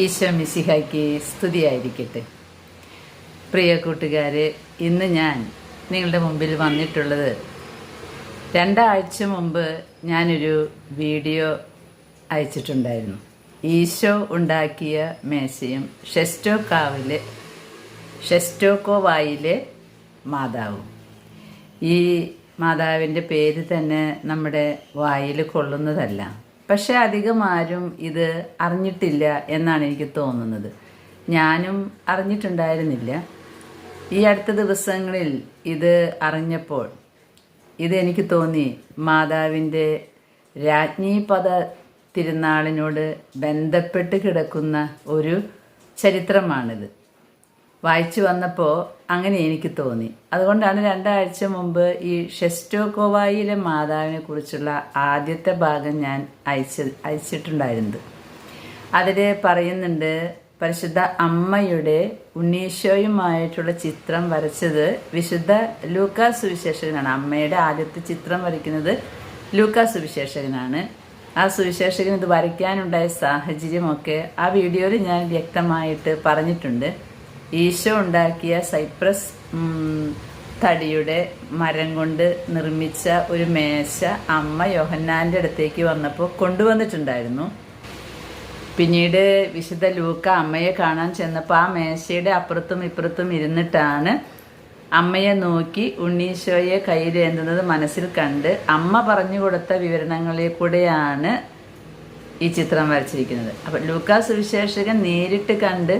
ഈശോ മിശിഹായ്ക്ക് സ്തുതിയായിരിക്കട്ടെ. പ്രിയ കൂട്ടുകാരെ ഇന്ന് ഞാൻ നിങ്ങളുടെ മുമ്പിൽ വന്നിട്ടുള്ളത് രണ്ടാഴ്ച മുമ്പ് ഞാനൊരു വീഡിയോ അയച്ചിട്ടുണ്ടായിരുന്നു. ഈശോ ഉണ്ടാക്കിയ മേശയും ഷെസ്റ്റോക്കാവിലെ ഷെസ്റ്റോക്കോവായിലെ മാതാവും. ഈ മാതാവിന്റെ പേര് തന്നെ നമ്മുടെ വായിൽ കൊള്ളുന്നതല്ല. പക്ഷെ അധികം ആരും ഇത് അറിഞ്ഞിട്ടില്ല എന്നാണ് എനിക്ക് തോന്നുന്നത്. ഞാനും അറിഞ്ഞിട്ടുണ്ടായിരുന്നില്ല. ഈ അടുത്ത ദിവസങ്ങളിൽ ഇത് അറിഞ്ഞപ്പോൾ ഇതെനിക്ക് തോന്നി മാതാവിന്റെ രാജ്ഞീപദ തിരുനാളിനോട് ബന്ധപ്പെട്ട് കിടക്കുന്ന ഒരു ചരിത്രമാണിത്. വായിച്ചു വന്നപ്പോൾ അങ്ങനെ എനിക്ക് തോന്നി. അതുകൊണ്ടാണ് രണ്ടാഴ്ച മുമ്പ് ഈ ഷെസ്റ്റോക്കോവായിലെ മാതാവിനെ കുറിച്ചുള്ള ആദ്യത്തെ ഭാഗം ഞാൻ അയച്ച് അയച്ചിട്ടുണ്ടായിരുന്നത്. അതിൽ പറയുന്നുണ്ട് പരിശുദ്ധ അമ്മയുടെ ഉണ്ണീശോയുമായിട്ടുള്ള ചിത്രം വരച്ചത് വിശുദ്ധ ലൂക്കാ സുവിശേഷകനാണ്. അമ്മയുടെ ആദ്യത്തെ ചിത്രം വരയ്ക്കുന്നത് ലൂക്കാ സുവിശേഷകനാണ്. ആ സുവിശേഷകൻ ഇത് വരയ്ക്കാനുണ്ടായ സാഹചര്യമൊക്കെ ആ വീഡിയോയിൽ ഞാൻ വ്യക്തമായിട്ട് പറഞ്ഞിട്ടുണ്ട്. ഈശോ ഉണ്ടാക്കിയ സൈപ്രസ് തടിയുടെ മരം കൊണ്ട് നിർമ്മിച്ച ഒരു മേശ അമ്മ യോഹന്നാന്റെ അടുത്തേക്ക് വന്നപ്പോൾ കൊണ്ടുവന്നിട്ടുണ്ടായിരുന്നു. പിന്നീട് വിശുദ്ധ ലൂക്ക അമ്മയെ കാണാൻ ചെന്നപ്പോൾ ആ മേശയുടെ അപ്പുറത്തും ഇപ്പുറത്തും ഇരുന്നിട്ടാണ് അമ്മയെ നോക്കി ഉണ്ണീശോയെ കയ്യിലേന്തുന്നത് മനസ്സിൽ കണ്ട് അമ്മ പറഞ്ഞു കൊടുത്ത വിവരണങ്ങളിൽ കൂടെയാണ് ഈ ചിത്രം വരച്ചിരിക്കുന്നത്. അപ്പം ലൂക്കാ സുവിശേഷകൻ നേരിട്ട് കണ്ട്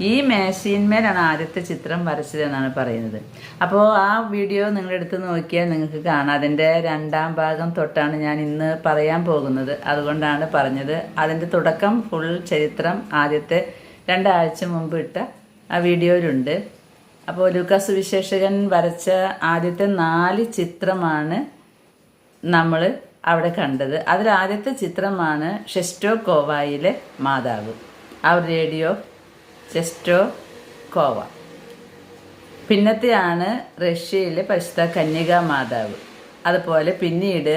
ഈ മേശയിന്മേലാണ് ആദ്യത്തെ ചിത്രം വരച്ചതെന്നാണ് പറയുന്നത്. അപ്പോൾ ആ വീഡിയോ നിങ്ങളെടുത്ത് നോക്കിയാൽ നിങ്ങൾക്ക് കാണാം. അതിന്റെ രണ്ടാം ഭാഗം തൊട്ടാണ് ഞാൻ ഇന്ന് പറയാൻ പോകുന്നത്. അതുകൊണ്ടാണ് പറഞ്ഞത്. അതിന്റെ തുടക്കം ഫുൾ ചരിത്രം ആദ്യത്തെ രണ്ടാഴ്ച മുമ്പ് ഇട്ട ആ വീഡിയോയിലുണ്ട്. അപ്പോൾ ലൂക്കാസ് വിശേഷകൻ വരച്ച ആദ്യത്തെ നാല് ചിത്രമാണ് നമ്മൾ അവിടെ കണ്ടത്. അതിലാദ്യത്തെ ചിത്രമാണ് ഷെസ്റ്റോ കോവായിലെ മാതാവ്. ആ റേഡിയോ ഷെസ്റ്റോ കോവ. പിന്നത്തെയാണ് റഷ്യയിലെ പരിശുദ്ധ കന്യക മാതാവ്. അതുപോലെ പിന്നീട്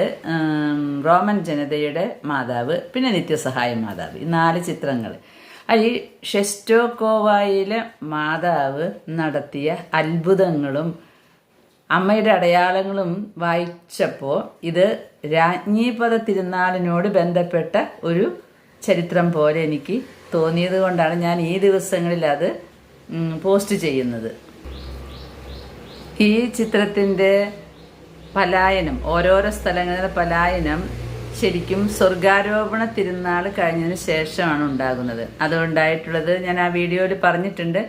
റോമൻ ജനതയുടെ മാതാവ് പിന്നെ നിത്യസഹായ മാതാവ്. ഈ നാല് ചിത്രങ്ങൾ ഈ ഷെസ്റ്റോക്കോവായിലെ മാതാവ് നടത്തിയ അത്ഭുതങ്ങളും അമ്മയുടെ അടയാളങ്ങളും വായിച്ചപ്പോൾ ഇത് രാജ്ഞീപദ തിരുനാളിനോട് ബന്ധപ്പെട്ട ഒരു ചരിത്രം പോലെ എനിക്ക് തോന്നിയത് കൊണ്ടാണ് ഞാൻ ഈ ദിവസങ്ങളിൽ അത് പോസ്റ്റ് ചെയ്യുന്നത്. ഈ ചിത്രത്തിന്റെ പലായനം ഓരോരോ സ്ഥലങ്ങളിലെ പലായനം ശരിക്കും സ്വർഗാരോപണ തിരുനാൾ കഴിഞ്ഞതിന് ശേഷമാണ് ഉണ്ടാകുന്നത്. അതുകൊണ്ടായിട്ടുള്ളത് ഞാൻ ആ വീഡിയോയിൽ പറഞ്ഞിട്ടുണ്ട്.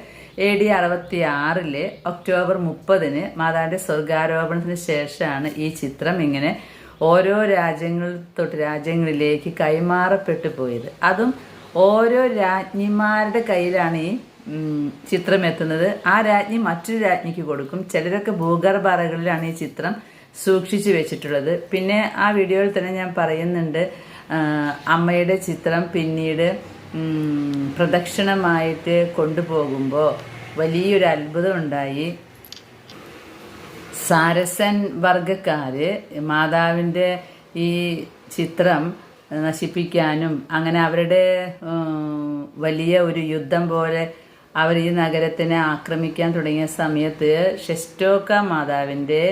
എ ഡി അറുപത്തി ആറിൽ ഒക്ടോബർ മുപ്പതിന് മാതാവിന്റെ സ്വർഗാരോപണത്തിന് ശേഷമാണ് ഈ ചിത്രം ഇങ്ങനെ ഓരോ രാജ്യങ്ങൾ തൊട്ട് രാജ്യങ്ങളിലേക്ക് കൈമാറപ്പെട്ടു പോയത്. അതും ഓരോ രാജ്ഞിമാരുടെ കയ്യിലാണ് ഈ ചിത്രം എത്തുന്നത്. ആ രാജ്ഞി മറ്റൊരു രാജ്ഞിക്ക് കൊടുക്കും. ചിലരൊക്കെ ഭൂഗർഭ അറകളിലാണ് ഈ ചിത്രം സൂക്ഷിച്ചു വെച്ചിട്ടുള്ളത്. പിന്നെ ആ വീഡിയോയിൽ തന്നെ ഞാൻ പറയുന്നുണ്ട് അമ്മയുടെ ചിത്രം പിന്നീട് പ്രദക്ഷിണമായിട്ട് കൊണ്ടുപോകുമ്പോൾ വലിയൊരു അത്ഭുതം ഉണ്ടായി. സാരസൻ വർഗക്കാർ മാതാവിന്റെ ഈ ചിത്രം നശിപ്പിക്കാനും അങ്ങനെ അവരുടെ വലിയ ഒരു യുദ്ധം പോലെ അവർ ഈ നഗരത്തിനെ ആക്രമിക്കാൻ തുടങ്ങിയ സമയത്ത് ഷെസ്റ്റോക്ക മാതാവിന്റെ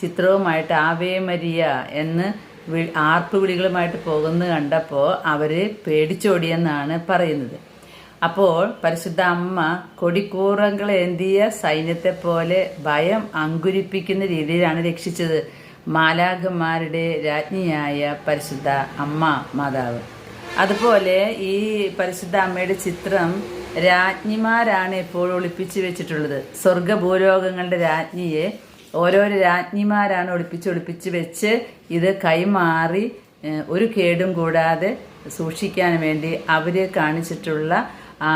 ചിത്രവുമായിട്ട് ആവേ മരിയ എന്ന് ആർപ്പുവിളികളുമായിട്ട് പോകുന്നത് കണ്ടപ്പോൾ അവർ പേടിച്ചോടിയെന്നാണ് പറയുന്നത്. അപ്പോൾ പരിശുദ്ധ അമ്മ കൊടിക്കൂറങ്ങളെന്തിയ സൈന്യത്തെ പോലെ ഭയം അങ്കുരിപ്പിക്കുന്ന രീതിയിലാണ് രക്ഷിച്ചത്. മാലാഖമാരുടെ രാജ്ഞിയായ പരിശുദ്ധ അമ്മ മാതാവ്. അതുപോലെ ഈ പരിശുദ്ധ അമ്മയുടെ ചിത്രം രാജ്ഞിമാരാണ് എപ്പോഴും ഒളിപ്പിച്ചു വെച്ചിട്ടുള്ളത്. സ്വർഗഭൂരോഗങ്ങളുടെ രാജ്ഞിയെ ഓരോരോ രാജ്ഞിമാരാണ് ഒളിപ്പിച്ച് ഒളിപ്പിച്ച് വെച്ച് ഇത് കൈമാറി ഒരു കേടും കൂടാതെ സൂക്ഷിക്കാൻ വേണ്ടി അവർ കാണിച്ചിട്ടുള്ള ആ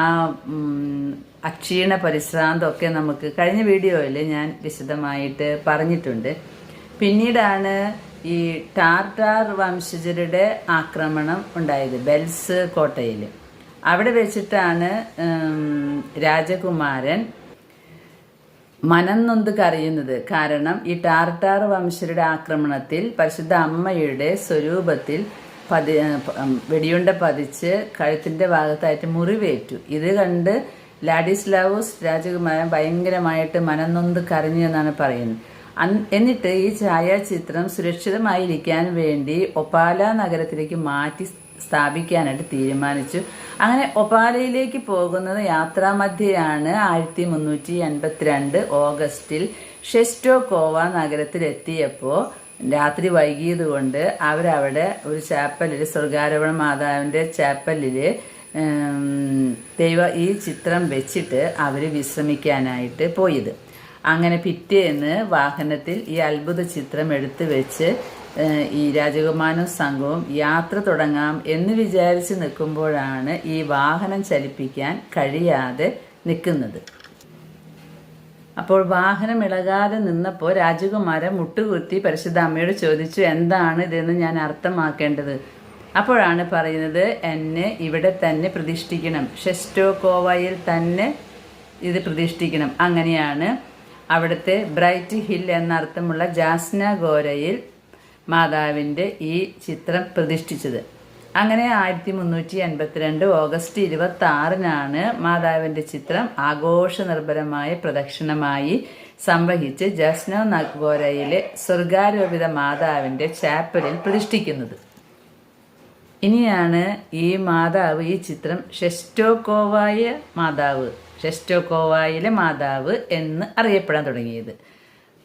അക്ഷീണ പരിശ്രാന്തമൊക്കെ നമുക്ക് കഴിഞ്ഞ വീഡിയോയിൽ ഞാൻ വിശദമായിട്ട് പറഞ്ഞിട്ടുണ്ട്. പിന്നീടാണ് ഈ ടാർട്ടാർ വംശജരുടെ ആക്രമണം ഉണ്ടായത് ബെൽസ് കോട്ടയിൽ അവിടെ വെച്ചിട്ടാണ് രാജകുമാരൻ മനം നൊന്ത് കറിയുന്നത്. കാരണം ഈ ടാർട്ടാർ വംശരുടെ ആക്രമണത്തിൽ പരിശുദ്ധ അമ്മയുടെ സ്വരൂപത്തിൽ പതി വെടിയുണ്ട പതിച്ച് കഴുത്തിന്റെ ഭാഗത്തായിട്ട് മുറിവേറ്റു. ഇത് കണ്ട് ലാഡിസ്ലാവോസ് രാജകുമാരൻ ഭയങ്കരമായിട്ട് മനംനൊന്ത് കരഞ്ഞു എന്നാണ് പറയുന്നത്. എന്നിട്ട് ഈ ഛായാചിത്രം സുരക്ഷിതമായിരിക്കാൻ വേണ്ടി ഒപ്പാല നഗരത്തിലേക്ക് മാറ്റി സ്ഥാപിക്കാനായിട്ട് തീരുമാനിച്ചു. അങ്ങനെ ഒപ്പാലയിലേക്ക് പോകുന്നത് യാത്രാമധ്യയാണ് ആയിരത്തി മുന്നൂറ്റി എൺപത്തിരണ്ട് ഓഗസ്റ്റിൽ ഷെസ്റ്റോകോവ നഗരത്തിലെത്തിയപ്പോൾ രാത്രി വൈകിയതുകൊണ്ട് അവരവിടെ ഒരു ചാപ്പലിൽ സ്വർഗാരോപണ മാതാവിന്റെ ചാപ്പലിൽ ദൈവ ഈ ചിത്രം വെച്ചിട്ട് അവർ വിശ്രമിക്കാനായിട്ട് പോയത്. അങ്ങനെ പിറ്റേന്ന് വാഹനത്തിൽ ഈ അത്ഭുത ചിത്രം എടുത്തു വെച്ച് ഈ രാജകുമാരനും സംഘവും യാത്ര തുടങ്ങാം എന്ന് വിചാരിച്ച് നിൽക്കുമ്പോഴാണ് ഈ വാഹനം ചലിപ്പിക്കാൻ കഴിയാതെ നിൽക്കുന്നത്. അപ്പോൾ വാഹനം ഇളകാതെ നിന്നപ്പോൾ രാജകുമാരൻ മുട്ടുകുത്തി പരിശുദ്ധ അമ്മയോട് ചോദിച്ചു എന്താണ് ഇതെന്ന് ഞാൻ അർത്ഥമാക്കേണ്ടത്? അപ്പോഴാണ് പറയുന്നത് എന്നെ ഇവിടെ തന്നെ പ്രതിഷ്ഠിക്കണം. ഷെസ്റ്റോ കോവയിൽ തന്നെ ഇത് പ്രതിഷ്ഠിക്കണം. അങ്ങനെയാണ് അവിടുത്തെ ബ്രൈറ്റ് ഹിൽ എന്നർത്ഥമുള്ള ജാസ്ന ഗോരയിൽ മാതാവിന്റെ ഈ ചിത്രം പ്രതിഷ്ഠിച്ചത്. അങ്ങനെ ആയിരത്തി മുന്നൂറ്റി എൺപത്തിരണ്ട് ഓഗസ്റ്റ് ഇരുപത്തി ആറിനാണ് മാതാവിന്റെ ചിത്രം ആഘോഷ നിർഭരമായ പ്രദക്ഷിണമായി സംവഹിച്ച് ജസ്നോ നഗോരയിലെ സ്വർഗാരോപിത മാതാവിന്റെ ചാപ്പലിൽ പ്രതിഷ്ഠിക്കുന്നത്. ഇനിയാണ് ഈ മാതാവ് ഈ ചിത്രം ഷെസ്റ്റോക്കോവായ മാതാവ്. ഷെസ്റ്റോക്കോവായിലെ മാതാവ് എന്ന് അറിയപ്പെടാൻ തുടങ്ങിയത്.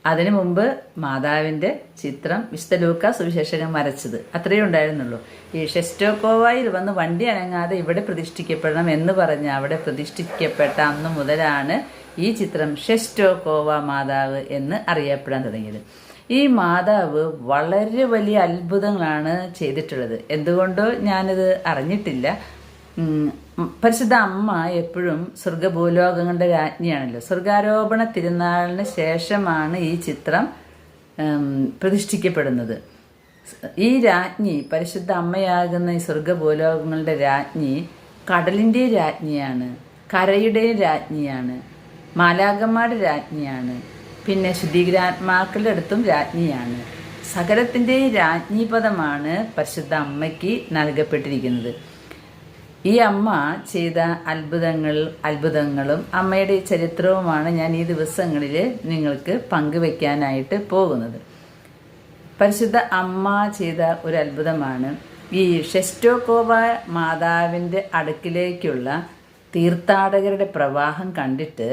അതിനു മുമ്പ് മാതാവിന്റെ ചിത്രം വിശുദ്ധ ലൂക്ക സുവിശേഷകൻ വരച്ചത്. അത്രയേ ഉണ്ടായിരുന്നുള്ളൂ. ഈ ഷെസ്റ്റോക്കോവായിൽ വന്ന് വണ്ടി അനങ്ങാതെ ഇവിടെ പ്രതിഷ്ഠിക്കപ്പെടണം എന്ന് പറഞ്ഞ് അവിടെ പ്രതിഷ്ഠിക്കപ്പെട്ട അന്ന് മുതലാണ് ഈ ചിത്രം ഷെസ്റ്റോക്കോവ മാതാവ് എന്ന് അറിയപ്പെടാൻ തുടങ്ങിയത്. ഈ മാതാവ് വളരെ വലിയ അത്ഭുതങ്ങളാണ് ചെയ്തിട്ടുള്ളത്. എന്തുകൊണ്ടോ ഞാനിത് അറിഞ്ഞിട്ടില്ല. പരിശുദ്ധ അമ്മ എപ്പോഴും സ്വർഗഭൂലോകങ്ങളുടെ രാജ്ഞിയാണല്ലോ. സ്വർഗാരോപണ തിരുനാളിന് ശേഷമാണ് ഈ ചിത്രം പ്രതിഷ്ഠിക്കപ്പെടുന്നത്. ഈ രാജ്ഞി പരിശുദ്ധ അമ്മയാകുന്ന ഈ സ്വർഗഭൂലോകങ്ങളുടെ രാജ്ഞി കടലിന്റെ രാജ്ഞിയാണ് കരയുടെ രാജ്ഞിയാണ് മാലാകന്മാരുടെ രാജ്ഞിയാണ് പിന്നെ ശുദ്ധീകരാത്മാക്കളുടെ അടുത്തും രാജ്ഞിയാണ്. സകലത്തിന്റെ രാജ്ഞിപദമാണ് പരിശുദ്ധ അമ്മയ്ക്ക് നൽകപ്പെട്ടിരിക്കുന്നത്. ഈ അമ്മ ചെയ്ത അത്ഭുതങ്ങൾ അത്ഭുതങ്ങളും അമ്മയുടെ ചരിത്രവുമാണ് ഞാൻ ഈ ദിവസങ്ങളിൽ നിങ്ങൾക്ക് പങ്കുവെക്കാനായിട്ട് പോകുന്നത്. പരിശുദ്ധ അമ്മ ചെയ്ത ഒരു അത്ഭുതമാണ് ഈ ഷെസ്റ്റോകോവ മാതാവിന്റെ അടുക്കിലേക്കുള്ള തീർത്ഥാടകരുടെ പ്രവാഹം കണ്ടിട്ട്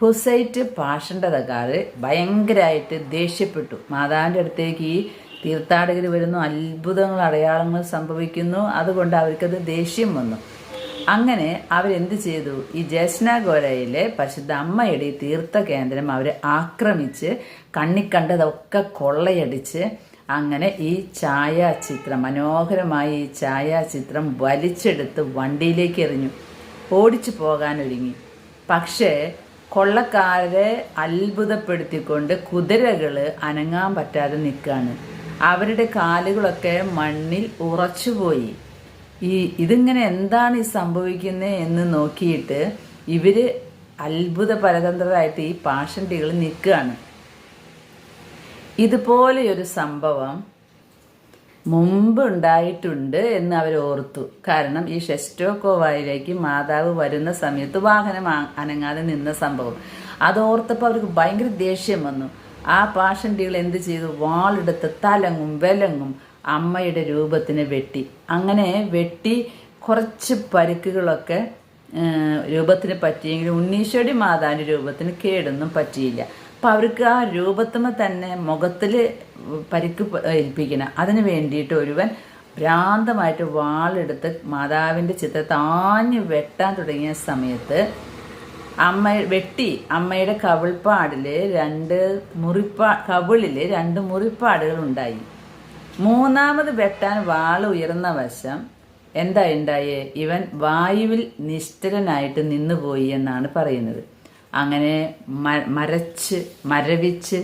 ഹുസൈറ്റ് പാഷണ്ടതകാർ ഭയങ്കരമായിട്ട് ദേഷ്യപ്പെട്ടു. മാതാവിന്റെ അടുത്തേക്ക് ഈ തീർത്ഥാടകർ വരുന്നു അത്ഭുതങ്ങൾ അടയാളങ്ങൾ സംഭവിക്കുന്നു. അതുകൊണ്ട് അവർക്കത് ദേഷ്യം വന്നു. അങ്ങനെ അവരെന്ത് ചെയ്തു? ഈ ജസ്നാഗോരയിലെ പരിശുദ്ധ അമ്മയുടെ ഈ തീർത്ഥ കേന്ദ്രം അവർ ആക്രമിച്ച് കണ്ണിക്കണ്ടതൊക്കെ കൊള്ളയടിച്ച് അങ്ങനെ ഈ ഛായാചിത്രം മനോഹരമായ ഈ ഛായാചിത്രം വലിച്ചെടുത്ത് വണ്ടിയിലേക്ക് എറിഞ്ഞു. ഓടിച്ചു പോകാനൊരുങ്ങി. പക്ഷേ കൊള്ളക്കാരെ അത്ഭുതപ്പെടുത്തിക്കൊണ്ട് കുതിരകൾ അനങ്ങാൻ പറ്റാതെ നിൽക്കുകയാണ്. അവരുടെ കാലുകളൊക്കെ മണ്ണിൽ ഉറച്ചുപോയി. ഈ ഇതിങ്ങനെ എന്താണ് ഈ സംഭവിക്കുന്നത് എന്ന് നോക്കിയിട്ട് ഇവർ അത്ഭുത പരതന്ത്രരായിട്ട് ഈ പാഷണ്ടികൾ നിൽക്കുകയാണ്. ഇതുപോലെയൊരു സംഭവം മുമ്പ് ഉണ്ടായിട്ടുണ്ട് എന്ന് അവർ ഓർത്തു. കാരണം ഈ ഷെസ്റ്റോക്കോവായിലേക്ക് മാതാവ് വരുന്ന സമയത്ത് വാഹനം അനങ്ങാതെ നിന്ന സംഭവം. അതോർത്തപ്പോൾ അവർക്ക് ഭയങ്കര ദേഷ്യം വന്നു. ആ പാഷണ്ടികൾ എന്ത് ചെയ്തു? വാളെടുത്ത് തലങ്ങും വിലങ്ങും അമ്മയുടെ രൂപത്തിന് വെട്ടി. അങ്ങനെ വെട്ടി കുറച്ച് പരുക്കുകളൊക്കെ രൂപത്തിന് പറ്റിയെങ്കിലും ഉണ്ണീശ്വരി മാതാവിന്റെ രൂപത്തിന് കേടൊന്നും പറ്റിയില്ല. അപ്പം അവർക്ക് ആ രൂപത്തുമ്മ തന്നെ മുഖത്തിൽ പരിക്ക് ഏൽപ്പിക്കണം. അതിന് വേണ്ടിയിട്ട് ഒരുവൻ ഭ്രാന്തമായിട്ട് വാളെടുത്ത് മാതാവിന്റെ ചിത്രത്താഞ്ഞ് വെട്ടാൻ തുടങ്ങിയ സമയത്ത് അമ്മ വെട്ടി അമ്മയുടെ കവിൾപ്പാടിൽ രണ്ട് മുറിപ്പാ കവിളിൽ രണ്ട് മുറിപ്പാടുകൾ ഉണ്ടായി. മൂന്നാമത് വെട്ടാൻ വാൾ ഉയർന്ന വശം എന്താ ഉണ്ടായേ? ഇവൻ വായുവിൽ നിശ്ചലനായിട്ട് നിന്നുപോയി എന്നാണ് പറയുന്നത്. അങ്ങനെ മരച്ച് മരവിച്ച്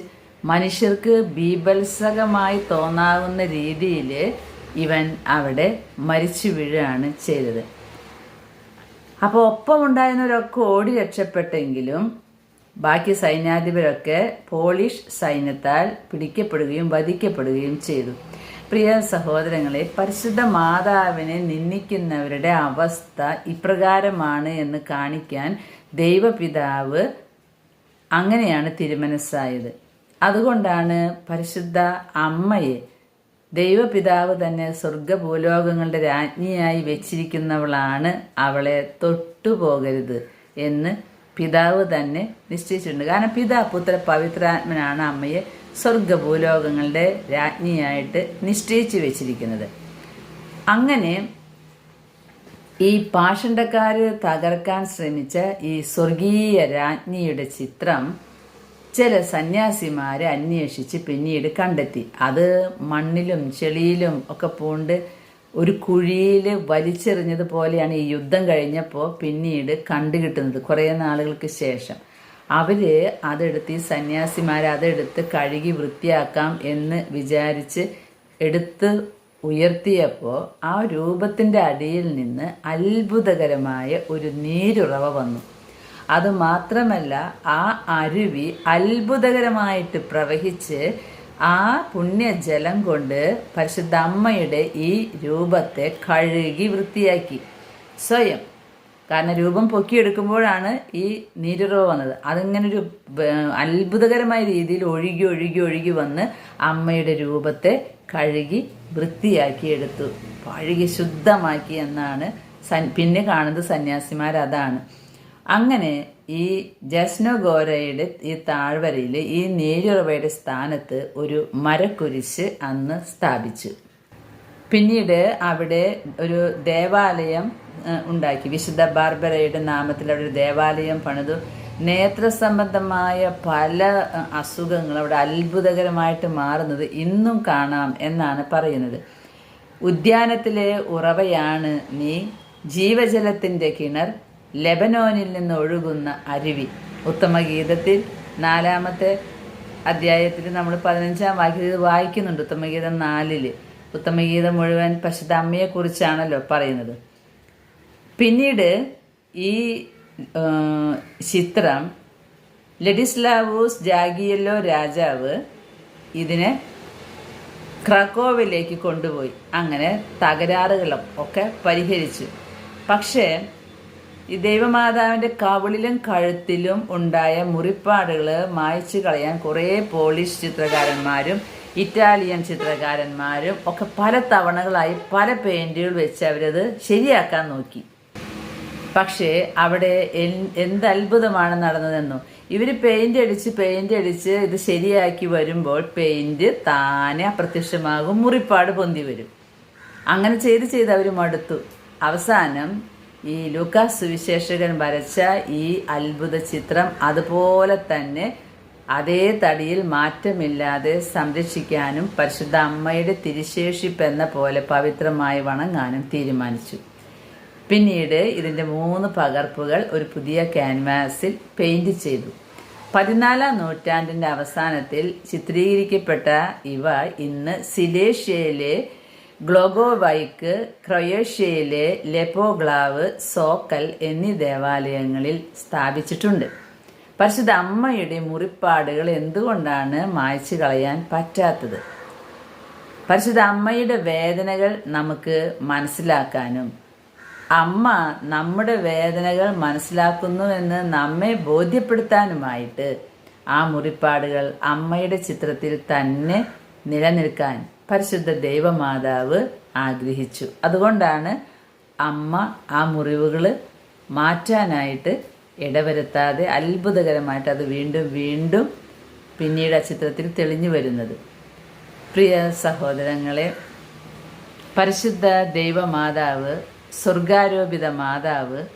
മനുഷ്യർക്ക് ബീഭത്സകമായി തോന്നാവുന്ന രീതിയിൽ ഇവൻ അവിടെ മരിച്ചു വീഴുകയാണ് ചെയ്തത്. അപ്പോൾ ഒപ്പം ഉണ്ടായിരുന്നവരൊക്കെ ഓടി രക്ഷപ്പെട്ടെങ്കിലും ബാക്കി സൈന്യാധിപരൊക്കെ പോളിഷ് സൈന്യത്താൽ പിടിക്കപ്പെടുകയും വധിക്കപ്പെടുകയും ചെയ്തു. പ്രിയ സഹോദരങ്ങളെ പരിശുദ്ധ മാതാവിനെ നിന്ദിക്കുന്നവരുടെ അവസ്ഥ ഇപ്രകാരമാണ് എന്ന് കാണിക്കാൻ ദൈവപിതാവ് അങ്ങനെയാണ് തിരുമനസ്സായത്. അതുകൊണ്ടാണ് പരിശുദ്ധ അമ്മയെ ദൈവപിതാവ് തന്നെ സ്വർഗഭൂലോകങ്ങളുടെ രാജ്ഞിയായി വെച്ചിരിക്കുന്നവളാണ് അവളെ തൊട്ടുപോകരുത് എന്ന് പിതാവ് തന്നെ നിശ്ചയിച്ചിട്ടുണ്ട്. കാരണം പിതാ പുത്ര പവിത്രാത്മനാണ് അമ്മയെ സ്വർഗഭൂലോകങ്ങളുടെ രാജ്ഞിയായിട്ട് നിശ്ചയിച്ചു വെച്ചിരിക്കുന്നത്. അങ്ങനെ ഈ പാഷണ്ടക്കാര് തകർക്കാൻ ശ്രമിച്ച ഈ സ്വർഗീയ രാജ്ഞിയുടെ ചിത്രം ചില സന്യാസിമാരെ അന്വേഷിച്ച് പിന്നീട് കണ്ടെത്തി. അത് മണ്ണിലും ചെളിയിലും ഒക്കെ പോണ്ട് ഒരു കുഴിയിൽ വലിച്ചെറിഞ്ഞതുപോലെയാണ് ഈ യുദ്ധം കഴിഞ്ഞപ്പോൾ പിന്നീട് കണ്ടുകിട്ടുന്നത് കുറേ നാളുകൾക്ക് ശേഷം. അവർ അതെടുത്ത് ഈ സന്യാസിമാർ അതെടുത്ത് കഴുകി വൃത്തിയാക്കാം എന്ന് വിചാരിച്ച് എടുത്ത് ഉയർത്തിയപ്പോൾ ആ രൂപത്തിന്റെ അടിയിൽ നിന്ന് അത്ഭുതകരമായ ഒരു നീരുറവ വന്നു. അത് മാത്രമല്ല ആ അരുവി അത്ഭുതകരമായിട്ട് പ്രവഹിച്ച് ആ പുണ്യജലം കൊണ്ട് പരിശുദ്ധ അമ്മയുടെ ഈ രൂപത്തെ കഴുകി വൃത്തിയാക്കി. സ്വയം. കാരണം രൂപം പൊക്കിയെടുക്കുമ്പോഴാണ് ഈ നീരുറവ് വന്നത്. അതിങ്ങനെ ഒരു അത്ഭുതകരമായ രീതിയിൽ ഒഴുകി ഒഴുകി ഒഴുകി വന്ന് അമ്മയുടെ രൂപത്തെ കഴുകി വൃത്തിയാക്കി എടുത്തു. കഴുകി ശുദ്ധമാക്കി എന്നാണ് പിന്നെ കാണുന്നത് സന്യാസിമാർ അതാണ് അങ്ങനെ ഈ ജസ്നോഗോരയുടെ ഈ താഴ്വരയിൽ ഈ നീരുറവയുടെ സ്ഥാനത്ത് ഒരു മരക്കുരിശ് അന്ന് സ്ഥാപിച്ചു. പിന്നീട് അവിടെ ഒരു ദേവാലയം ഉണ്ടാക്കി. വിശുദ്ധ ബാർബരയുടെ നാമത്തിൽ അവിടെ ഒരു ദേവാലയം പണിതു. നേത്ര സംബന്ധമായ പല അസുഖങ്ങൾ അവിടെ അത്ഭുതകരമായിട്ട് മാറുന്നത് ഇന്നും കാണാം എന്നാണ് പറയുന്നത്. ഉദ്യാനത്തിലെ ഉറവയാണ് നീ. ജീവജലത്തിന്റെ കിണർ ലെബനോനിൽ നിന്ന് ഒഴുകുന്ന അരുവി. ഉത്തമഗീതത്തിൽ നാലാമത്തെ അധ്യായത്തിൽ നമ്മൾ പതിനഞ്ചാം വാക്യത്തിൽ വായിക്കുന്നുണ്ട്. ഉത്തമഗീതം നാലിൽ ഉത്തമഗീതം മുഴുവൻ പശുദ്ധ അമ്മയെക്കുറിച്ചാണല്ലോ പറയുന്നത്. പിന്നീട് ഈ ചിത്രം ലെഡിസ്ലാവൂസ് ജാഗിയല്ലോ രാജാവ് ഇതിനെ ക്രക്കോവിലേക്ക് കൊണ്ടുപോയി. അങ്ങനെ തകരാറുകളും ഒക്കെ പരിഹരിച്ചു. പക്ഷേ ഈ ദൈവമാതാവിന്റെ കവിളിലും കഴുത്തിലും ഉണ്ടായ മുറിപ്പാടുകൾ മായ്ച്ചു കളയാൻ കുറേ പോളിഷ് ചിത്രകാരന്മാരും ഇറ്റാലിയൻ ചിത്രകാരന്മാരും ഒക്കെ പല തവണകളായി പല പെയിന്റുകൾ വെച്ച് അവരത് ശരിയാക്കാൻ നോക്കി. പക്ഷേ അവിടെ എന്ത് അത്ഭുതമാണ് നടന്നതെന്നോ? ഇവർ പെയിന്റ് അടിച്ച് പെയിന്റ് അടിച്ച് ഇത് ശരിയാക്കി വരുമ്പോൾ പെയിന്റ് താനെ അപ്രത്യക്ഷമാകും മുറിപ്പാട് പൊന്തി വരും. അങ്ങനെ ചെയ്ത് ചെയ്ത് അവർ മടുത്തു. അവസാനം ഈ ലൂക്കാസ് സുവിശേഷകൻ വരച്ച ഈ അത്ഭുത ചിത്രം അതുപോലെ തന്നെ അതേ തടിയിൽ മാറ്റമില്ലാതെ സംരക്ഷിക്കാനും പരിശുദ്ധ അമ്മയുടെ തിരിശേഷിപ്പെന്ന പോലെ പവിത്രമായി വണങ്ങാനും തീരുമാനിച്ചു. പിന്നീട് ഇതിന്റെ മൂന്ന് പകർപ്പുകൾ ഒരു പുതിയ ക്യാൻവാസിൽ പെയിന്റ് ചെയ്തു. പതിനാലാം നൂറ്റാണ്ടിന്റെ അവസാനത്തിൽ ചിത്രീകരിക്കപ്പെട്ട ഇവ ഇന്ന് സിലേഷ്യയിലെ ഗ്ലോഗോവൈക്ക് ക്രൊയേഷ്യയിലെ ലെപ്പോഗ്ലാവ് സോക്കൽ എന്നീ ദേവാലയങ്ങളിൽ സ്ഥാപിച്ചിട്ടുണ്ട്. പരിശുദ്ധ അമ്മയുടെ മുറിപ്പാടുകൾ എന്തുകൊണ്ടാണ് മായ്ച്ചു കളയാൻ പറ്റാത്തത്? പരിശുദ്ധ അമ്മയുടെ വേദനകൾ നമുക്ക് മനസ്സിലാക്കാനും അമ്മ നമ്മുടെ വേദനകൾ മനസ്സിലാക്കുന്നുവെന്ന് നമ്മെ ബോധ്യപ്പെടുത്താനുമായിട്ട് ആ മുറിപ്പാടുകൾ അമ്മയുടെ ചിത്രത്തിൽ തന്നെ നിലനിൽക്കാൻ പരിശുദ്ധ ദൈവമാതാവ് ആഗ്രഹിച്ചു. അതുകൊണ്ടാണ് അമ്മ ആ മുറിവുകൾ മാറ്റാനായിട്ട് ഇടവരുത്താതെ അത്ഭുതകരമായിട്ട് അത് വീണ്ടും വീണ്ടും പിന്നീട് ആ ചിത്രത്തിൽ തെളിഞ്ഞു വരുന്നത്. പ്രിയ സഹോദരങ്ങളെ പരിശുദ്ധ ദൈവമാതാവ് സ്വർഗാരോപിത മാതാവ്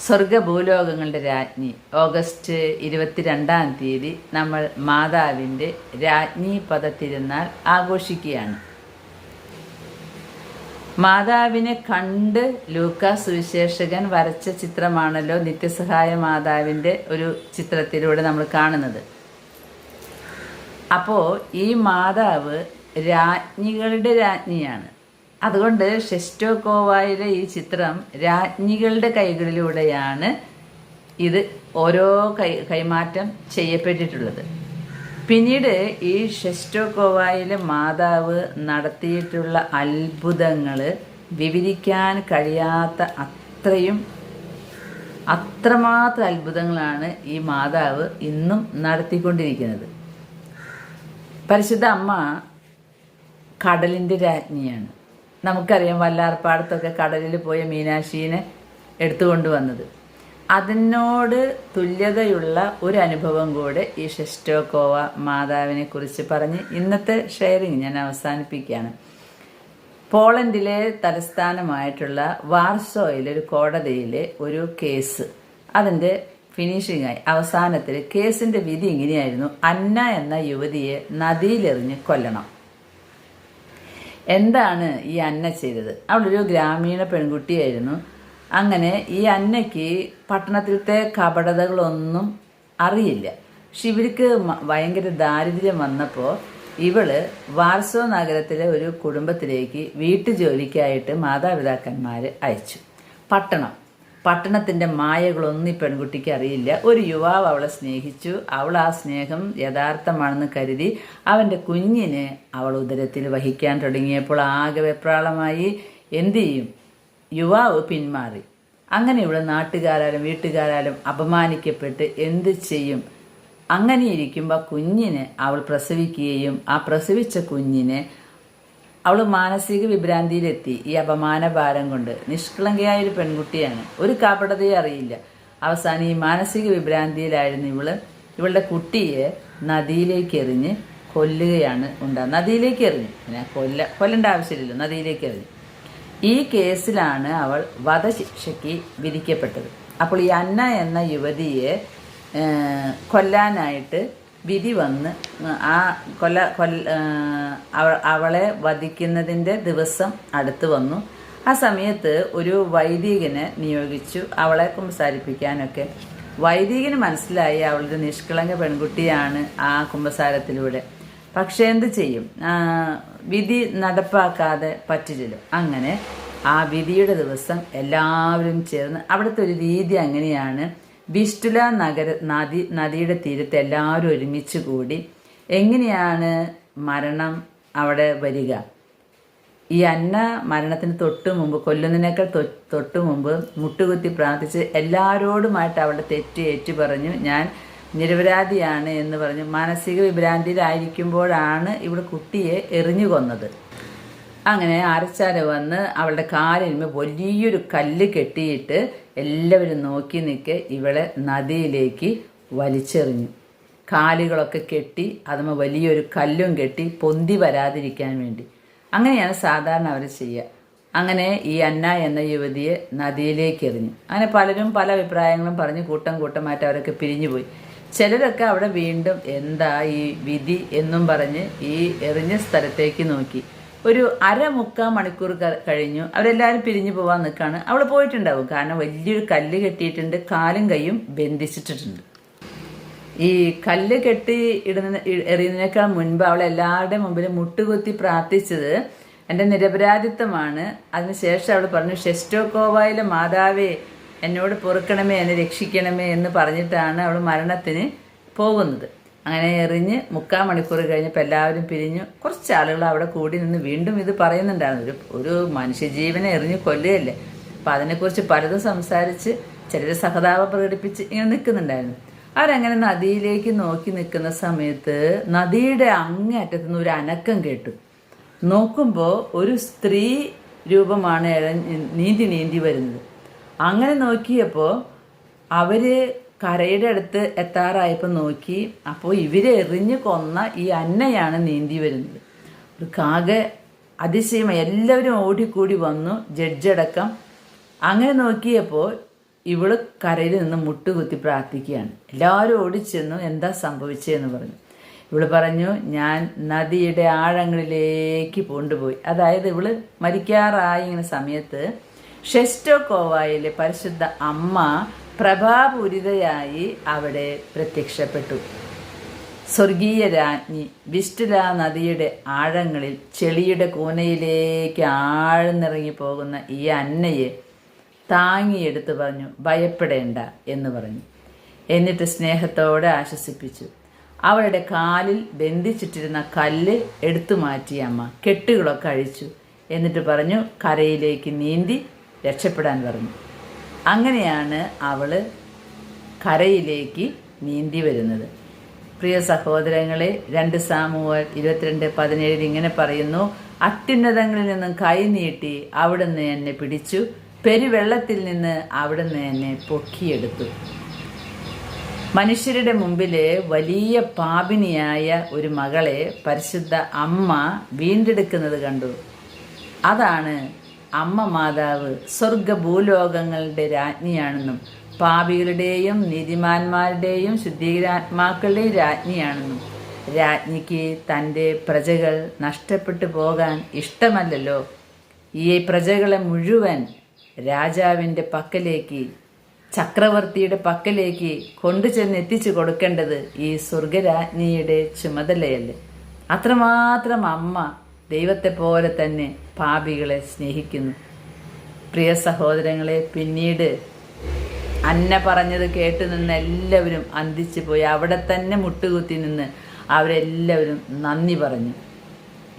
സ്വർഗഭൂലോകങ്ങളുടെ രാജ്ഞി. ഓഗസ്റ്റ് ഇരുപത്തിരണ്ടാം തീയതി നമ്മൾ മാതാവിന്റെ രാജ്ഞി പദത്തിരുന്നാൾ ആഘോഷിക്കുകയാണ്. മാതാവിനെ കണ്ട് ലൂക്ക സുവിശേഷകൻ വരച്ച ചിത്രമാണല്ലോ നിത്യസഹായ മാതാവിന്റെ ഒരു ചിത്രത്തിലൂടെ നമ്മൾ കാണുന്നത്. അപ്പോൾ ഈ മാതാവ് രാജ്ഞികളുടെ രാജ്ഞിയാണ്. അതുകൊണ്ട് ഷെസ്റ്റോക്കോവായിലെ ഈ ചിത്രം രാജ്ഞികളുടെ കൈകളിലൂടെയാണ് ഇത് ഓരോ കൈ കൈമാറ്റം ചെയ്യപ്പെട്ടിട്ടുള്ളത്. പിന്നീട് ഈ ഷെസ്റ്റോക്കോവായിലെ മാതാവ് നടത്തിയിട്ടുള്ള അത്ഭുതങ്ങൾ വിവരിക്കാൻ കഴിയാത്ത അത്രയും അത്രമാത്രം അത്ഭുതങ്ങളാണ് ഈ മാതാവ് ഇന്നും നടത്തിക്കൊണ്ടിരിക്കുന്നത്. പരിശുദ്ധ അമ്മ കടലിന്റെ രാജ്ഞിയാണ്. നമുക്കറിയാം വല്ലാർപ്പാടത്തൊക്കെ കടലിൽ പോയ മീനാക്ഷീനെ എടുത്തുകൊണ്ട് വന്നത്. അതിനോട് തുല്യതയുള്ള ഒരു അനുഭവം കൂടെ ഈ ഷെസ്റ്റോക്കോവ മാതാവിനെ കുറിച്ച് പറഞ്ഞ് ഇന്നത്തെ ഷെയറിങ് ഞാൻ അവസാനിപ്പിക്കുകയാണ്. പോളണ്ടിലെ തലസ്ഥാനമായിട്ടുള്ള വാർസോയിലെ ഒരു കോടതിയിലെ ഒരു കേസ്. അതിന്റെ ഫിനിഷിംഗായി അവസാനത്തിൽ കേസിന്റെ വിധി ഇങ്ങനെയായിരുന്നു. അന്ന എന്ന യുവതിയെ നദിയിലെറിഞ്ഞ് കൊല്ലണം. എന്താണ് ഈ അന്ന ചെയ്തത്? അവളൊരു ഗ്രാമീണ പെൺകുട്ടിയായിരുന്നു. അങ്ങനെ ഈ അന്നയ്ക്ക് പട്ടണത്തിലത്തെ കപടതകളൊന്നും അറിയില്ല. പക്ഷെ ഇവർക്ക് ഭയങ്കര ദാരിദ്ര്യം വന്നപ്പോൾ ഇവൾ വാർസോ നഗരത്തിലെ ഒരു കുടുംബത്തിലേക്ക് വീട്ടുജോലിക്കായിട്ട് മാതാപിതാക്കന്മാർ അയച്ചു. പട്ടണം. പട്ടണത്തിന്റെ മായകളൊന്നും ഈ പെൺകുട്ടിക്ക് അറിയില്ല. ഒരു യുവാവ് അവളെ സ്നേഹിച്ചു. അവൾ ആ സ്നേഹം യഥാർത്ഥമാണെന്ന് കരുതി അവന്റെ കുഞ്ഞിനെ അവൾ ഉദരത്തിൽ വഹിക്കാൻ തുടങ്ങിയപ്പോൾ ആകെ വെപ്രാളമായി എന്തു ചെയ്യും? യുവാവ് പിന്മാറി. അങ്ങനെ ഇവിടെ നാട്ടുകാരാലും വീട്ടുകാരാലും അപമാനിക്കപ്പെട്ട് എന്ത് ചെയ്യും? അങ്ങനെ ഇരിക്കുമ്പോൾ കുഞ്ഞിനെ അവൾ പ്രസവിക്കുകയും ആ പ്രസവിച്ച കുഞ്ഞിനെ അവൾ മാനസിക വിഭ്രാന്തിയിലെത്തി. ഈ അപമാന ഭാരം കൊണ്ട് നിഷ്കളങ്കയായ ഒരു പെൺകുട്ടിയാണ്. ഒരു കാപടതയെ അറിയില്ല. അവസാനം ഈ മാനസിക വിഭ്രാന്തിയിലായിരുന്നു ഇവൾ ഇവളുടെ കുട്ടിയെ നദിയിലേക്ക് എറിഞ്ഞ് കൊല്ലുകയാണ് ഉണ്ടാകുന്നത് നദിയിലേക്ക് എറിഞ്ഞു. പിന്നെ കൊല്ല കൊല്ലേണ്ട ആവശ്യമില്ലല്ലോ. നദിയിലേക്ക് എറിഞ്ഞു. ഈ കേസിലാണ് അവൾ വധശിക്ഷയ്ക്ക് വിധിക്കപ്പെട്ടത്. അപ്പോൾ ഈ അന്ന എന്ന യുവതിയെ കൊല്ലാനായിട്ട് വിധി വന്ന് ആ കൊല കൊല്ല അവളെ വധിക്കുന്നതിന്റെ ദിവസം അടുത്ത് വന്നു. ആ സമയത്ത് ഒരു വൈദികനെ നിയോഗിച്ചു. അവളെ കുമ്പസാരിപ്പിക്കാനൊക്കെ. വൈദികന് മനസ്സിലായി അവളൊരു നിഷ്കളങ്ക പെൺകുട്ടിയാണ് ആ കുമ്പസാരത്തിലൂടെ. പക്ഷേ എന്ത് ചെയ്യും? വിധി നടപ്പാക്കാതെ പറ്റില്ലല്ലോ. അങ്ങനെ ആ വിധിയുടെ ദിവസം എല്ലാവരും ചേർന്ന് അവിടുത്തെ ഒരു രീതി അങ്ങനെയാണ്. ബിസ്റ്റുല നഗര നദി നദിയുടെ തീരത്ത് എല്ലാവരും ഒരുമിച്ച് കൂടി എങ്ങനെയാണ് മരണം അവിടെ വരിക? ഈ അന്ന മരണത്തിന് തൊട്ട് മുമ്പ് കൊല്ലുന്നതിനേക്കാൾ തൊട്ട് മുമ്പ് മുട്ടുകുത്തി പ്രാർത്ഥിച്ച് എല്ലാവരോടുമായിട്ട് അവളുടെ തെറ്റ് ഏറ്റു പറഞ്ഞു ഞാൻ നിരപരാധിയാണ് എന്ന് പറഞ്ഞു മാനസിക വിഭ്രാന്തിയിലായിരിക്കുമ്പോഴാണ് ഇവിടെ കുട്ടിയെ എറിഞ്ഞു കൊന്നത് അങ്ങനെ അരച്ചാൽ വന്ന് അവളുടെ കാലിന്മേൽ വലിയൊരു കല്ല് കെട്ടിയിട്ട് എല്ലാവരും നോക്കി നിൽക്കെ ഇവളെ നദിയിലേക്ക് വലിച്ചെറിഞ്ഞു. കാലുകളൊക്കെ കെട്ടി അതുമ്മ വലിയൊരു കല്ലും കെട്ടി പൊന്തി വരാതിരിക്കാൻ വേണ്ടി. അങ്ങനെയാണ് സാധാരണ അവർ ചെയ്യുക. അങ്ങനെ ഈ അന്ന എന്ന യുവതിയെ നദിയിലേക്ക് എറിഞ്ഞു. അങ്ങനെ പലരും പല അഭിപ്രായങ്ങളും പറഞ്ഞ് കൂട്ടം കൂട്ടമായിട്ട് അവരൊക്കെ പിരിഞ്ഞുപോയി ചിലരൊക്കെ അവിടെ വീണ്ടും എന്താ ഈ വിധി എന്നും പറഞ്ഞ് ഈ എറിഞ്ഞ സ്ഥലത്തേക്ക് നോക്കി. ഒരു അര മുക്കാൽ മണിക്കൂർ കഴിഞ്ഞു. അവരെല്ലാവരും പിരിഞ്ഞു പോവാൻ നിൽക്കാണ് അവൾ പോയിട്ടുണ്ടാവും. കാരണം വലിയൊരു കല്ല് കെട്ടിയിട്ടുണ്ട്. കാലും കൈയും ബന്ധിച്ചിട്ടിട്ടുണ്ട്. ഈ കല്ല് കെട്ടി ഇടുന്ന എറിയുന്നതിനേക്കാൾ മുൻപ് അവൾ എല്ലാവരുടെയും മുമ്പിൽ മുട്ടുകുത്തി പ്രാർത്ഥിച്ചത് എന്റെ നിരപരാധിത്വമാണ്. അതിനുശേഷം അവൾ പറഞ്ഞു ഷെസ്റ്റോക്കോവായിലെ മാതാവേ എന്നോട് പൊറുക്കണമേ എന്നെ രക്ഷിക്കണമേ എന്ന് പറഞ്ഞിട്ടാണ് അവൾ മരണത്തിന് പോകുന്നത്. അങ്ങനെ എറിഞ്ഞ് മുക്കാൽ മണിക്കൂർ കഴിഞ്ഞപ്പോൾ എല്ലാവരും പിരിഞ്ഞു. കുറച്ച് ആളുകൾ അവിടെ കൂടി നിന്ന് വീണ്ടും ഇത് പറയുന്നുണ്ടായിരുന്നു. ഒരു ഒരു മനുഷ്യജീവനെ എറിഞ്ഞ് കൊല്ലുകയല്ലേ? അപ്പം അതിനെക്കുറിച്ച് പലതും സംസാരിച്ച് ചിലർ സഹതാപം പ്രകടിപ്പിച്ച് ഇങ്ങനെ നിൽക്കുന്നുണ്ടായിരുന്നു. അവരങ്ങനെ നദിയിലേക്ക് നോക്കി നിൽക്കുന്ന സമയത്ത് നദിയുടെ അങ്ങേയറ്റത്തു നിന്ന് ഒരു അനക്കം കേട്ടു. നോക്കുമ്പോൾ ഒരു സ്ത്രീ രൂപമാണ് നീന്തി നീന്തി വരുന്നത്. അങ്ങനെ നോക്കിയപ്പോൾ അവർ കരയുടെ അടുത്ത് എത്താറായപ്പോൾ നോക്കി. അപ്പോൾ ഇവരെറിഞ്ഞ് കൊന്ന ഈ അന്നയാണ് നീന്തി വരുന്നത്. ഒരു കാകെ അതിശയമായി എല്ലാവരും ഓടിക്കൂടി വന്നു ജഡ്ജടക്കം അങ്ങനെ നോക്കിയപ്പോൾ ഇവൾ കരയിൽ നിന്ന് മുട്ടുകുത്തി പ്രാർത്ഥിക്കുകയാണ്. എല്ലാവരും ഓടിച്ചെന്നു എന്താ സംഭവിച്ചതെന്ന് പറഞ്ഞു. ഇവൾ പറഞ്ഞു ഞാൻ നദിയുടെ ആഴങ്ങളിലേക്ക് കൊണ്ടുപോയി അതായത് ഇവൾ മരിക്കാറായി ഇങ്ങനെ സമയത്ത് ഷെസ്റ്റോക്കോവായിലെ പരിശുദ്ധ അമ്മ പ്രഭാപൂരിതയായി അവിടെ പ്രത്യക്ഷപ്പെട്ടു. സ്വർഗീയ രാജ്ഞി വിഷ്ടില നദിയുടെ ആഴങ്ങളിൽ ചെളിയുടെ കൂനയിലേക്ക് ആഴ്ന്നിറങ്ങി പോകുന്ന ഈ അന്നയെ താങ്ങിയെടുത്ത് പറഞ്ഞു ഭയപ്പെടേണ്ട എന്ന് പറഞ്ഞു. എന്നിട്ട് സ്നേഹത്തോടെ ആശ്വസിപ്പിച്ചു. അവളുടെ കാലിൽ ബന്ധിച്ചിട്ടിരുന്ന കല്ല് എടുത്തു മാറ്റി അമ്മ കെട്ടുകളൊക്കെ അഴിച്ചു എന്നിട്ട് പറഞ്ഞു കരയിലേക്ക് നീന്തി രക്ഷപ്പെടാൻ പറഞ്ഞു. അങ്ങനെയാണ് അവൾ കരയിലേക്ക് നീന്തി വരുന്നത്. പ്രിയ സഹോദരങ്ങളെ രണ്ട് സാമൂഹ ഇരുപത്തിരണ്ട് പതിനേഴിൽ ഇങ്ങനെ പറയുന്നു അത്യുന്നതങ്ങളിൽ നിന്നും കൈ നീട്ടി അവിടുന്ന് എന്നെ പിടിച്ചു പെരുവെള്ളത്തിൽ നിന്ന് അവിടുന്ന് എന്നെ പൊക്കിയെടുത്തു. മനുഷ്യരുടെ മുമ്പിൽ വലിയ പാപിനിയായ ഒരു മകളെ പരിശുദ്ധ അമ്മ വീണ്ടെടുക്കുന്നത് കണ്ടു. അതാണ് അമ്മ മാതാവ് സ്വർഗ ഭൂലോകങ്ങളുടെ രാജ്ഞിയാണെന്നും പാപികളുടെയും നീതിമാന്മാരുടെയും ശുദ്ധീകരാത്മാക്കളുടെയും രാജ്ഞിയാണെന്നും രാജ്ഞിക്ക് തന്റെ പ്രജകൾ നഷ്ടപ്പെട്ടു പോകാൻ ഇഷ്ടമല്ലല്ലോ. ഈ പ്രജകളെ മുഴുവൻ രാജാവിന്റെ പക്കലേക്ക് ചക്രവർത്തിയുടെ പക്കലേക്ക് കൊണ്ടുചെന്ന് എത്തിച്ചു കൊടുക്കേണ്ടത് ഈ സ്വർഗരാജ്ഞിയുടെ ചുമതലയല്ലേ. അത്രമാത്രം അമ്മ ദൈവത്തെ പോലെ തന്നെ പാപികളെ സ്നേഹിക്കുന്നു. പ്രിയ സഹോദരങ്ങളെ പിന്നീട് അന്ന പറഞ്ഞത് കേട്ട് നിന്ന് എല്ലാവരും അന്തിച്ചു പോയി. അവിടെ തന്നെ മുട്ടുകുത്തി നിന്ന് അവരെല്ലാവരും നന്ദി പറഞ്ഞു.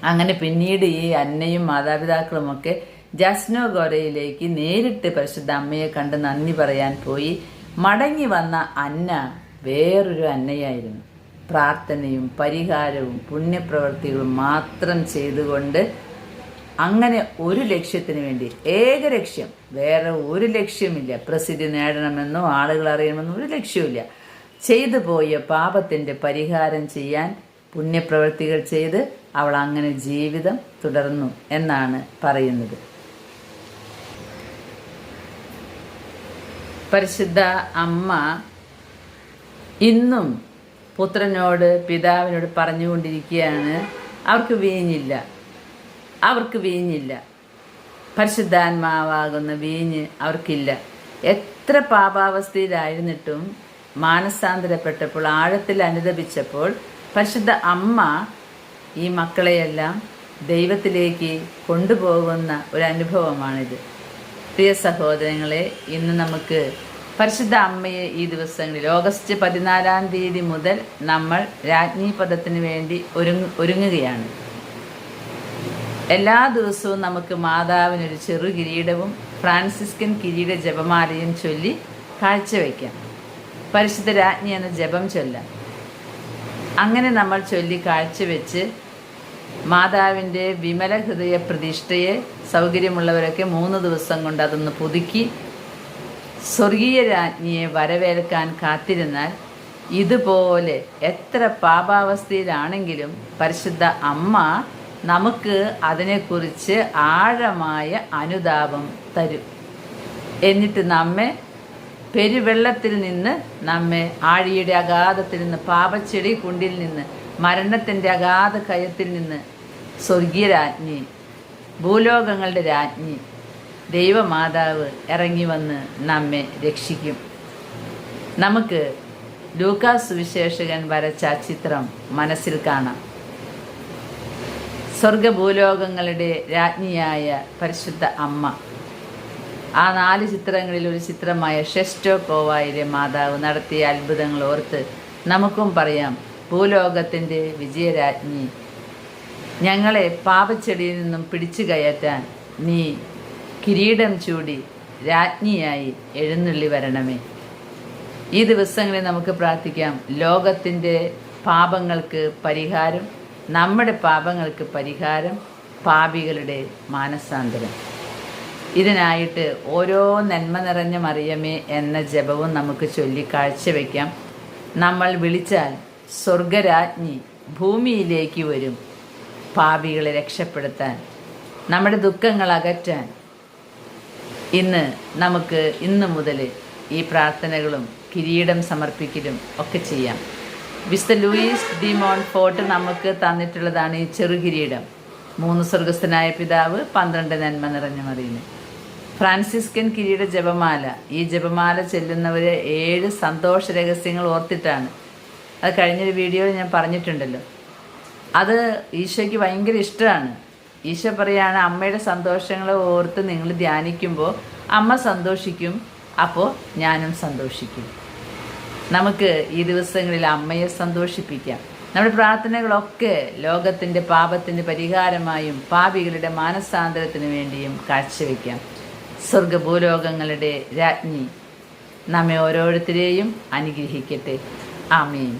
അങ്ങനെ പിന്നീട് ഈ അന്നയും മാതാപിതാക്കളുമൊക്കെ ജസ്നോ ഗോരയിലേക്ക് നേരിട്ട് പരിശുദ്ധ അമ്മയെ കണ്ട് നന്ദി പറയാൻ പോയി. മടങ്ങി വന്ന അന്ന വേറൊരു അന്നയായിരുന്നു. പ്രാർത്ഥനയും പരിഹാരവും പുണ്യപ്രവൃത്തികളും മാത്രം ചെയ്തുകൊണ്ട് അങ്ങനെ ഒരു ലക്ഷ്യത്തിന് വേണ്ടി ഏക ലക്ഷ്യം വേറെ ഒരു ലക്ഷ്യമില്ല. പ്രസിദ്ധി നേടണമെന്നോ ആളുകൾ അറിയണമെന്നോ ഒരു ലക്ഷ്യമില്ല ചെയ്തു പോയ പാപത്തിന്റെ പരിഹാരം ചെയ്യാൻ പുണ്യപ്രവൃത്തികൾ ചെയ്ത് അവൾ അങ്ങനെ ജീവിതം തുടർന്നു എന്നാണ് പറയുന്നത്. പരിശുദ്ധ അമ്മ ഇന്നും പുത്രനോട് പിതാവിനോട് പറഞ്ഞുകൊണ്ടിരിക്കുകയാണ്. അവർക്ക് വീഞ്ഞില്ല. അവർക്ക് വീഞ്ഞില്ല. പരിശുദ്ധാത്മാവാകുന്ന വീഞ്ഞ് അവർക്കില്ല. എത്ര പാപാവസ്ഥയിലായിരുന്നിട്ടും മാനസാന്തരപ്പെട്ടപ്പോൾ ആഴത്തിൽ അനുദപിച്ചപ്പോൾ പരിശുദ്ധ അമ്മ ഈ മക്കളെയെല്ലാം ദൈവത്തിലേക്ക് കൊണ്ടുപോകുന്ന ഒരു അനുഭവമാണിത്. പ്രിയ സഹോദരങ്ങളെ ഇന്ന് നമുക്ക് പരിശുദ്ധ അമ്മയെ ഈ ദിവസങ്ങളിൽ ഓഗസ്റ്റ് പതിനാലാം തീയതി മുതൽ നമ്മൾ രാജ്ഞി പദത്തിന് വേണ്ടി ഒരുങ്ങ ഒരുങ്ങുകയാണ്. എല്ലാ ദിവസവും നമുക്ക് മാതാവിനൊരു ചെറു കിരീടവും ഫ്രാൻസിസ്കൻ കിരീട ജപമാലയും ചൊല്ലി കാഴ്ചവെക്കാം പരിശുദ്ധ രാജ്ഞി എന്ന ജപം ചൊല്ലാം. അങ്ങനെ നമ്മൾ ചൊല്ലി കാഴ്ചവെച്ച് മാതാവിന്റെ വിമല ഹൃദയ പ്രതിഷ്ഠയെ സൗകര്യമുള്ളവരൊക്കെ മൂന്ന് ദിവസം കൊണ്ട് അതൊന്ന് പുതുക്കി സ്വർഗീയ രാജ്ഞിയെ വരവേൽക്കാൻ കാത്തിരുന്നാൽ ഇതുപോലെ എത്ര പാപാവസ്ഥയിലാണെങ്കിലും പരിശുദ്ധ അമ്മ നമുക്ക് അതിനെക്കുറിച്ച് ആഴമായ അനുതാപം തരും. എന്നിട്ട് നമ്മെ പെരുവെള്ളത്തിൽ നിന്ന് നമ്മെ ആഴിയുടെ അഗാധത്തിൽ നിന്ന് പാപച്ചെടി കുണ്ടിൽ നിന്ന് മരണത്തിന്റെ അഗാധ കയത്തിൽ നിന്ന് സ്വർഗീയ രാജ്ഞി ഭൂലോകങ്ങളുടെ രാജ്ഞി ദൈവമാതാവ് ഇറങ്ങി വന്ന് നമ്മെ രക്ഷിക്കും. നമുക്ക് ലൂക്കാസ് സുവിശേഷകൻ വരച്ച ചിത്രം മനസ്സിൽ കാണാം. സ്വർഗഭൂലോകങ്ങളുടെ രാജ്ഞിയായ പരിശുദ്ധ അമ്മ. ആ നാല് ചിത്രങ്ങളിൽ ഒരു ചിത്രമായ ഷെസ്റ്റോ കോവായിലെ മാതാവ് നടത്തിയ അത്ഭുതങ്ങൾ ഓർത്ത് നമുക്കും പറയാം ഭൂലോകത്തിന്റെ വിജയരാജ്ഞി. ഞങ്ങളെ പാപച്ചെടിയിൽ നിന്നും പിടിച്ചു കയറ്റാൻ നീ കിരീടം ചൂടി രാജ്ഞിയായി എഴുന്നള്ളി വരണമേ. ഈ ദിവസങ്ങളിൽ നമുക്ക് പ്രാർത്ഥിക്കാം ലോകത്തിന്റെ പാപങ്ങൾക്ക് പരിഹാരം നമ്മുടെ പാപങ്ങൾക്ക് പരിഹാരം പാപികളുടെ മാനസാന്തരം. ഇതിനായിട്ട് ഓരോ നന്മ നിറഞ്ഞ മറിയമേ എന്ന ജപവും നമുക്ക് ചൊല്ലി കാഴ്ചവെക്കാം. നമ്മൾ വിളിച്ചാൽ സ്വർഗരാജ്ഞി ഭൂമിയിലേക്ക് വരും പാപികളെ രക്ഷപ്പെടുത്താൻ നമ്മുടെ ദുഃഖങ്ങൾ അകറ്റാൻ ഇന്ന് നമുക്ക് ഇന്ന് മുതൽ ഈ പ്രാർത്ഥനകളും കിരീടം സമർപ്പിക്കലും ഒക്കെ ചെയ്യാം. വിസ്തർ ലൂയിസ് ഡി മോൺ ഫോർട്ട് നമുക്ക് തന്നിട്ടുള്ളതാണ് ഈ ചെറുകിരീടം മൂന്ന് സ്വർഗസ്ഥനായ പിതാവ് പന്ത്രണ്ട് നന്മ നിറഞ്ഞ മറിയുന്നു ഫ്രാൻസിസ്കൻ കിരീട ജപമാല. ഈ ജപമാല ചെല്ലുന്നവരെ ഏഴ് സന്തോഷ രഹസ്യങ്ങൾ ഓർത്തിട്ടാണ്. അത് കഴിഞ്ഞൊരു വീഡിയോയിൽ ഞാൻ പറഞ്ഞിട്ടുണ്ടല്ലോ. അത് ഈശോയ്ക്ക് ഭയങ്കര ഇഷ്ടമാണ്. ഈശോ പറയാണ് അമ്മയുടെ സന്തോഷങ്ങളെ ഓർത്ത് നിങ്ങൾ ധ്യാനിക്കുമ്പോൾ അമ്മ സന്തോഷിക്കും അപ്പോൾ ഞാനും സന്തോഷിക്കും. നമുക്ക് ഈ ദിവസങ്ങളിൽ അമ്മയെ സന്തോഷിപ്പിക്കാം. നമ്മുടെ പ്രാർത്ഥനകളൊക്കെ ലോകത്തിന്റെ പാപത്തിന്റെ പരിഹാരമായും പാപികളുടെ മാനസാന്തരത്തിന് വേണ്ടിയും കാഴ്ചവെക്കാം. സ്വർഗഭൂലോകങ്ങളുടെ രാജ്ഞി നമ്മെ ഓരോരുത്തരെയും അനുഗ്രഹിക്കട്ടെ. ആമീൻ.